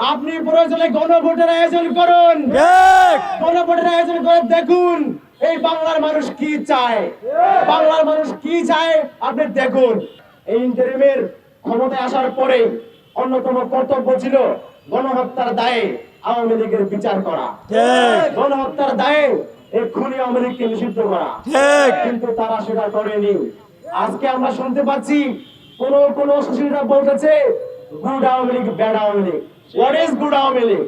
আপনি প্রয়োজনে গণভোটের আয়োজন করুন। ঠিক। গণভোটের আয়োজন করে দেখুন এই বাংলার মানুষ কি চায়। বাংলার মানুষ কি চায় আপনি দেখুন। এই ইন্টারিমের ক্ষমতায় আসার পরে অন্যতম কর্তব্য ছিল গণহত্যার দায়ে আওয়ামী লীগের বিচার করা। ঠিক। গণহত্যার দায়ে এই খুনি আওয়ামী লীগকে নিষিদ্ধ করা। ঠিক। কিন্তু তারা সেটা করেনি। আজকে আমরা শুনতে পাচ্ছি কোন কোন সুশীলরা বলতেছে good Awami League bad Awami League what is good Awami League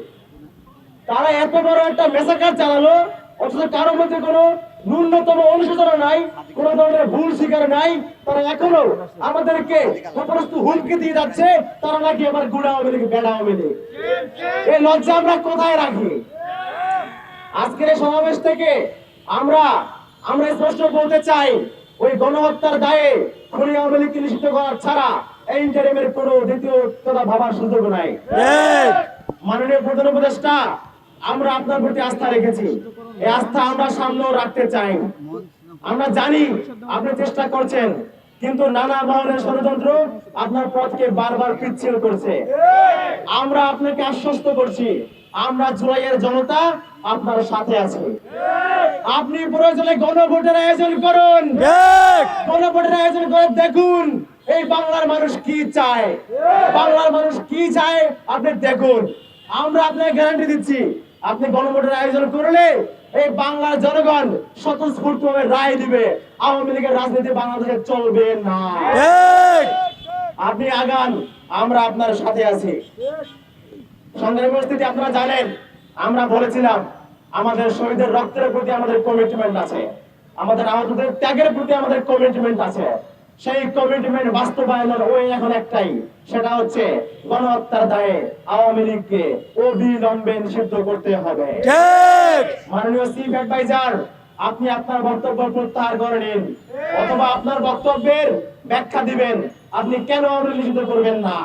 তারা এত বড় একটা মেসাকার চালালো, অথচ কারোর মধ্যে কোনো ন্যূনতম অনুশোচনা নাই, কোন ধরনের ভুল স্বীকার নাই। তারা এখনও আমাদেরকে উপরস্থ হুমকি দিয়ে যাচ্ছে, তারা নাকি আবার গুড়া আওয়ামী লীগ বেড়া আওয়ামী লীগ এই লজ্জা আমরা কোথায় রাখি? আজকের এই সমাবেশ থেকে আমরা আমরা স্পষ্ট বলতে চাই, ওই গণহত্যার দায়ে খুনি আওয়ামী লীগকে নিষিদ্ধ করার ছাড়া এই ইন্টারিমের কোনো ভাবার সুযোগ নাই। মাননীয় প্রধান উপদেষ্টা আমরা আপনার প্রতি আস্থা রেখেছি। এই আস্থা আমরা সামনেও রাখতে চাই। আমরা জানি আপনি চেষ্টা করছেন কিন্তু নানা ধরনের ষড়যন্ত্র আপনার পথকে বারবার পিচ্ছিল করছে। আমরা আপনাকে আশ্বস্ত করছি আমরা জুলাইয়ের জনতা আপনার সাথে আছি। আপনি প্রয়োজনে গণভোটের আয়োজন করুন। গণভোটের আয়োজন করে দেখুন এই বাংলার মানুষ কি চায়? বাংলার মানুষ কি চায়? আপনি দেখুন। আমরা আপনাকে গ্যারান্টি দিচ্ছি আপনি গণভোটের আয়োজন করলে এই বাংলার জনগণ স্বতঃস্ফূর্তভাবে রায় দিবে। আওয়ামী লীগের রাজনীতি বাংলাদেশে চলবে না। আপনি আগান আমরা আপনার সাথে আছি। সংগ্রামী উপস্থিতি আপনারা জানেন আমরা বলেছিলাম আমাদের শহীদের রক্তের প্রতি আমাদের কমিটমেন্ট আছে। আমাদের আহতদের ত্যাগের প্রতি আমাদের কমিটমেন্ট আছে। সেই কমিটমেন্ট বাস্তবায়নের ওই এখন একটাই সেটা হচ্ছে গণহত্যার দায়ে আওয়ামী লীগকে অবিলম্বে নিষিদ্ধ করতে হবে। ঠিক। মাননীয় চিফ অ্যাডভাইজার আপনি আপনার বক্তব্য প্রত্যাহার করে নিন অথবা আপনার বক্তব্যের ব্যাখ্যা দিবেন আপনি কেন আমরা নিষিদ্ধ করবেন না?